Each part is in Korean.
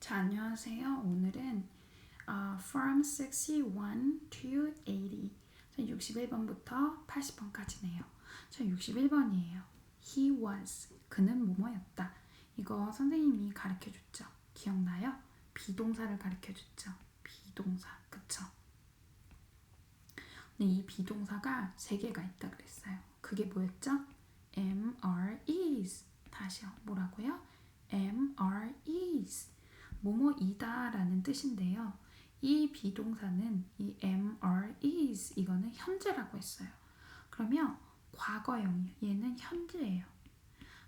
자, 안녕하세요. 오늘은 어, from 61 to 80. 자, 61번부터 80번까지네요. 자, 61번이에요. He was. 그는 뭐뭐였다. 이거 선생님이 가르쳐 줬죠. 기억나요? 비동사를 가르쳐 줬죠. 비동사. 그쵸? 근데 이 비동사가 세 개가 있다 그랬어요. 그게 뭐였죠? am, are, is. 다시요. 뭐라고요? am, are, is. 뭐뭐이다라는 뜻인데요. 이 비동사는 이 am, are, is 이거는 현재라고 했어요. 그러면 과거형이요. 얘는 현재예요.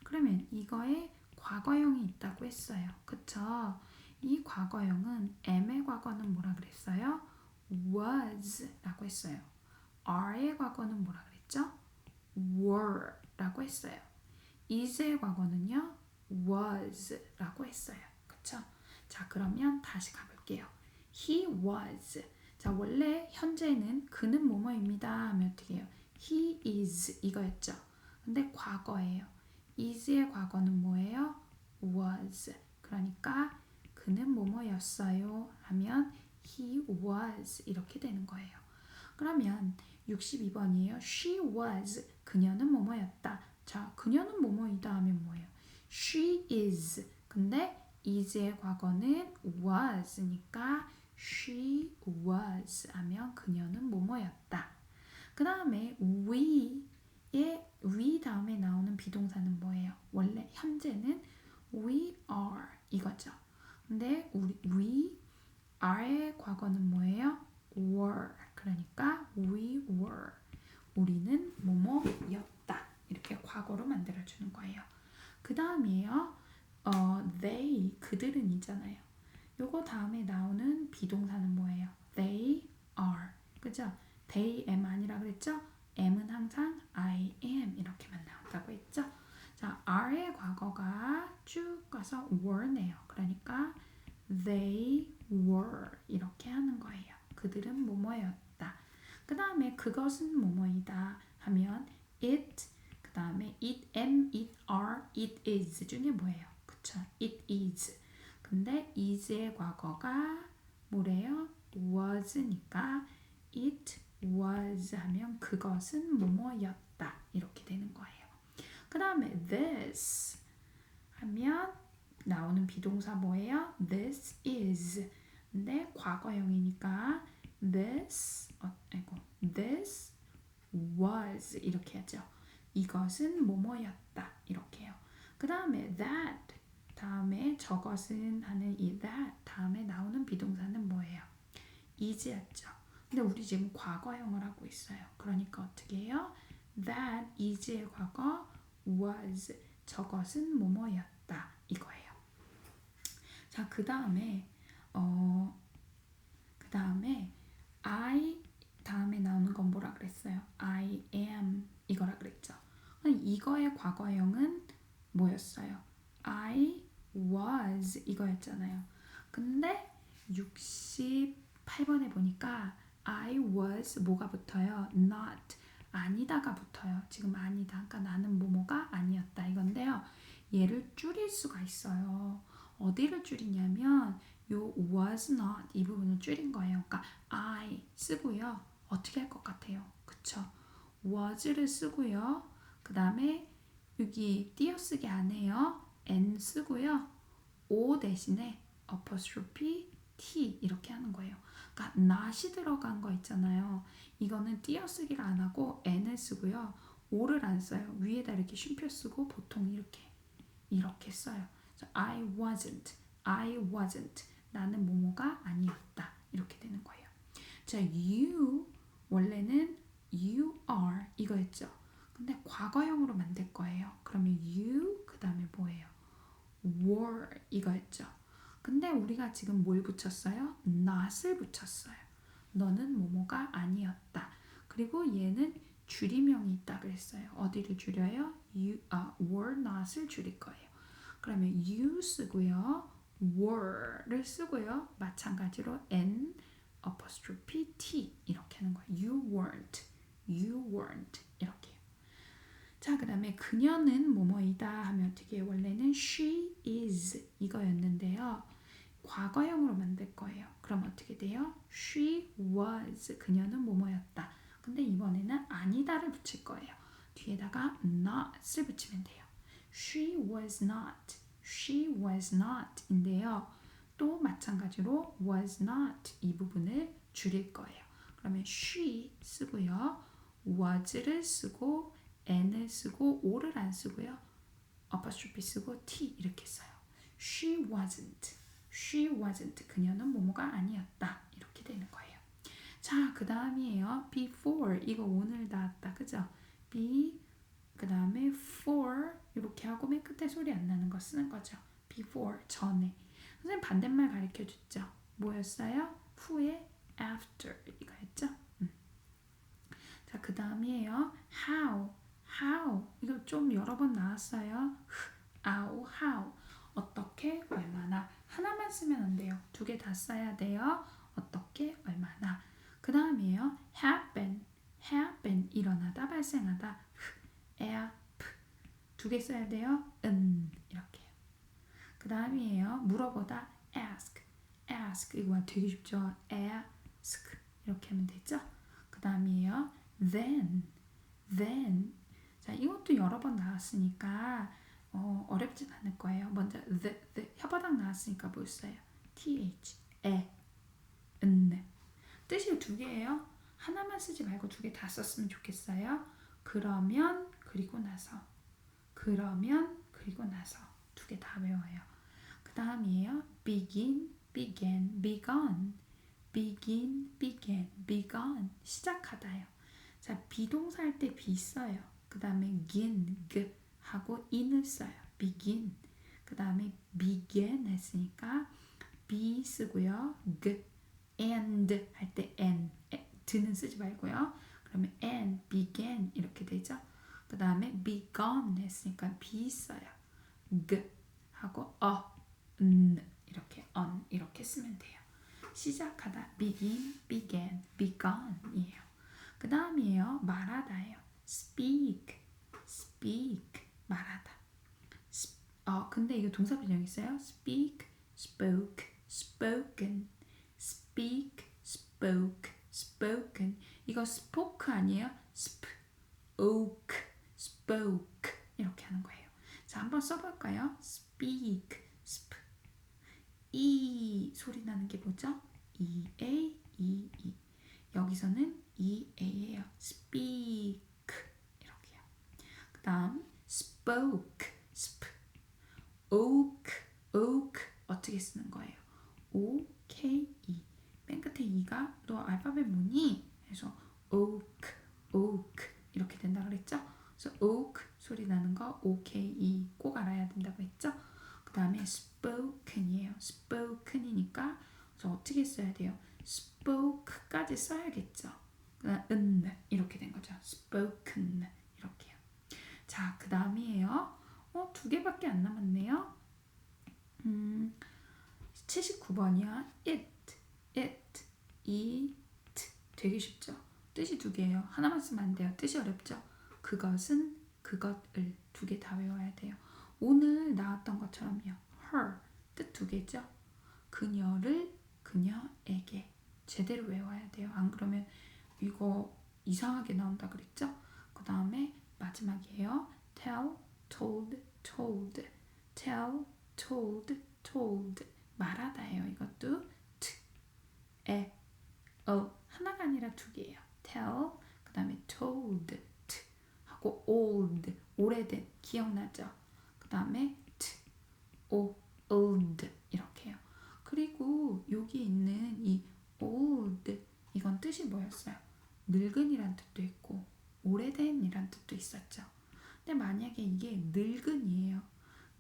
그러면 이거에 과거형이 있다고 했어요. 그쵸? 이 과거형은 am의 과거는 뭐라 그랬어요? was라고 했어요. are의 과거는 뭐라 그랬죠? were라고 했어요. is의 과거는요? was라고 했어요. 그쵸? 자, 그러면 다시 가볼게요. He was. 자, 원래 현재는 그는 뭐뭐입니다 하면 어떻게 해요? He is 이거였죠. 근데 과거예요. is의 과거는 뭐예요? was. 그러니까 그는 뭐뭐였어요 하면 he was 이렇게 되는 거예요. 그러면 62번이에요. She was. 그녀는 뭐뭐였다. 자, 그녀는 뭐뭐이다 하면 뭐예요? She is. 근데 is의 과거는 was니까 she was 하면 그녀는 뭐뭐였다. 그 다음에 we의 we 다음에 나오는 비동사는 뭐예요? 원래 현재는 we are 이거죠. 근데 우리 we are의 과거는 뭐예요? were 그러니까 we were 우리는 뭐뭐였다 이렇게 과거로 만들어 주는 거예요. 그 다음이에요. 어, they 그들은 이잖아요. 요거 다음에 나오는 비동사는 뭐예요? They are. 그죠? they am 아니라 그랬죠? am은 항상 I am 이렇게만 나온다고 했죠? 자, are의 과거가 쭉 가서 were네요. 그러니까 they were 이렇게 하는 거예요. 그들은 뭐뭐였다. 그 다음에 그것은 뭐뭐이다 하면 it 그 다음에 it am, it are, it is 중에? 그쵸? It is. 근데 is의 과거가 뭐래요? was니까 it was 하면 그것은 뭐뭐였다. 이렇게 되는 거예요. 그 다음에 this 하면 나오는 비동사 뭐예요? This is. 근데 과거형이니까 this 어, 아이고 this was 이렇게 하죠. 이것은 뭐뭐였다 이렇게요. 그 다음에 that 다음에 저것은 하는 이 that 다음에 나오는 비동사는 뭐예요? is였죠. 근데 우리 지금 과거형을 하고 있어요. 그러니까 어떻게 해요? That is의 과거 was 저것은 뭐뭐였다 이거예요. 자, 그 다음에 어, 그 다음에 I 다음에 나오는 건 뭐라 그랬어요? I am 이거라 그랬죠. 이거의 과거형은 뭐였어요? I was 이거였잖아요. 근데 68번에 보니까 I was 뭐가 붙어요? not 아니다가 붙어요. 지금 아니다. 그러니까 나는 뭐뭐가 아니었다 이건데요. 얘를 줄일 수가 있어요. 어디를 줄이냐면 요 was not 이 부분을 줄인 거예요. 그러니까 I 쓰고요. 어떻게 할 것 같아요? 그쵸? was를 쓰고요. 그 다음에 여기 띄어쓰기 안 해요. N 쓰고요. o 대신에 apostrophe t 이렇게 하는 거예요. 그러니까 not이 들어간 거 있잖아요. 이거는 띄어쓰기를 안 하고 n을 쓰고요. o를 안 써요. 위에다 이렇게 쉼표 쓰고 보통 이렇게 이렇게 써요. I wasn't, I wasn't. 나는 뭐뭐가 아니었다. 이렇게 되는 거예요. 자, you 원래는 you are 이거였죠. 근데 과거형으로 만들 거예요. 그러면 you 그 다음에 뭐예요? Were 이거였죠. 근데 우리가 지금 뭘 붙였어요? not을 붙였어요. 너는 뭐뭐가 아니었다. 그리고 얘는 줄임명이 있다 그랬어요. 어디를 줄여요? you, 아, were not을 줄일 거예요. 그러면 you 쓰고요. were를 쓰고요. 마찬가지로 n apostrophe t 이렇게 하는 거예요. you weren't, you weren't 이렇게요. 자, 그 다음에 그녀는 뭐뭐이다 하면 어떻게 원래는 she 이거였는데요. 과거형으로 만들 거예요. 그럼 어떻게 돼요? She was 그녀는 뭐뭐였다. 근데 이번에는 아니다를 붙일 거예요. 뒤에다가 not을 붙이면 돼요. She was not. She was not인데요. 또 마찬가지로 was not 이 부분을 줄일 거예요. 그러면 she 쓰고요. was를 쓰고 n을 쓰고 o를 안 쓰고요. apostrophe 쓰고 t 이렇게 써요. She wasn't. She wasn't. 그녀는 뭐뭐가 아니었다. 이렇게 되는 거예요. 자, 그 다음이에요. before. 이거 오늘 나왔다. 그죠? be 그 다음에 for 이렇게 하고 맨 끝에 소리 안 나는 거 쓰는 거죠. before 전에. 선생님 반대말 가르쳐 줬죠. 뭐였어요? 후에 after 이거였죠. 음. 자, 그 다음이에요. how how 이거 좀 여러 번 나왔어요. how how 어떻게 얼마나 하나만 쓰면 안 돼요. 두 개 다 써야 돼요. 어떻게 얼마나 그 다음이에요. happen happen 일어나다 발생하다 app 두개 써야 돼요. 은 이렇게요. 그 다음이에요. 물어보다 ask ask 이거 되게 쉽죠. ask 이렇게 하면 되죠. 그 다음이에요. then then 자 이것도 여러 번 나왔으니까 어, 어렵진 않을 거예요. 먼저 the, the 혓바닥 나왔으니까 뭘 써요? th 에 은. 뜻이 두 개예요. 하나만 쓰지 말고 두 개 다 썼으면 좋겠어요. 그러면 그리고 나서 그러면 그리고 나서 두 개 다 외워요. 그 다음이에요. begin, began, begun, begin, began, begun 시작하다요. 자 비동사 할때 be 써요. 그 다음에 gin, g 하고 in을 써요. begin. 그 다음에 began 했으니까 be 쓰고요. g and 할 때 n 드는 쓰지 말고요. 그러면 and began 이렇게 되죠. 그 다음에 begun 했으니까 be 써요. g 하고 a n 이렇게 on 이렇게 쓰면 돼요. 시작하다 begin, began, begun이에요. 그 다음이에요. 말하다예요. speak 말하다. 어 근데 이거 동사 변형 있어요. speak, spoke, spoken, speak, spoke, spoken. 이거 spoke 아니에요? sp, oak, spoke 이렇게 하는 거예요. 자 한번 써볼까요? speak, sp. 이 소리 나는 게 뭐죠? e a e e. 여기서는 e a예요. speak 이렇게요. 그다음 spoke, sp, oak, oak 어떻게 쓰는 거예요? O K E 맨 끝에 E가 너 알파벳 뭐니? 해서 oak, oak 이렇게 된다 그랬죠? 그래서 oak 소리 나는 거 O K E 꼭 알아야 된다고 했죠? 그 다음에 spoken이에요. spoken이니까 그래서 어떻게 써야 돼요? spoke까지 써야겠죠. 은 이렇게 된 거죠. spoken 그 다음이에요. 어, 두 개밖에 안 남았네요. 음, 79번이야. it, it, eat. 되게 쉽죠? 뜻이 두 개예요. 하나만 쓰면 안 돼요. 뜻이 어렵죠? 그것은 그것을 두 개 다 외워야 돼요. 오늘 나왔던 것처럼요. her 뜻 두 개죠. 그녀를 그녀에게 제대로 외워야 돼요. 안 그러면 이거 이상하게 나온다 그랬죠? 그 다음에 마지막이에요. Tell, told, told, tell, told, told 말하다예요. 이것도 t, 에, 어 하나가 아니라 두 개예요. tell, 그 다음에 told, t 하고 old, 오래된 기억나죠? 그 다음에 t, o, old 이렇게요. 그리고 여기 있는 이 old 이건 뜻이 뭐였어요? 늙은이란 뜻도 있고 오래된이란 뜻도 있었죠. 근데 만약에 이 게 늙은이에요.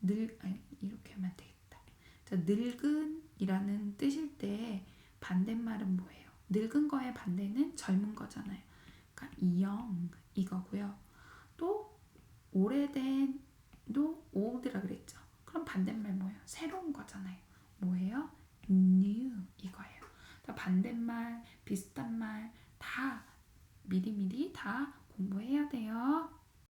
늙 아니, 이렇게 하면 되겠다. 자, 늙은이라는 뜻일 때 반대말은 뭐예요? 늙은 거의 반대는 젊은 거잖아요. 그러니까 young 이거고요. 또 오래된도 old라 그랬죠. 그럼 반대말 뭐예요? 새로운 거잖아요.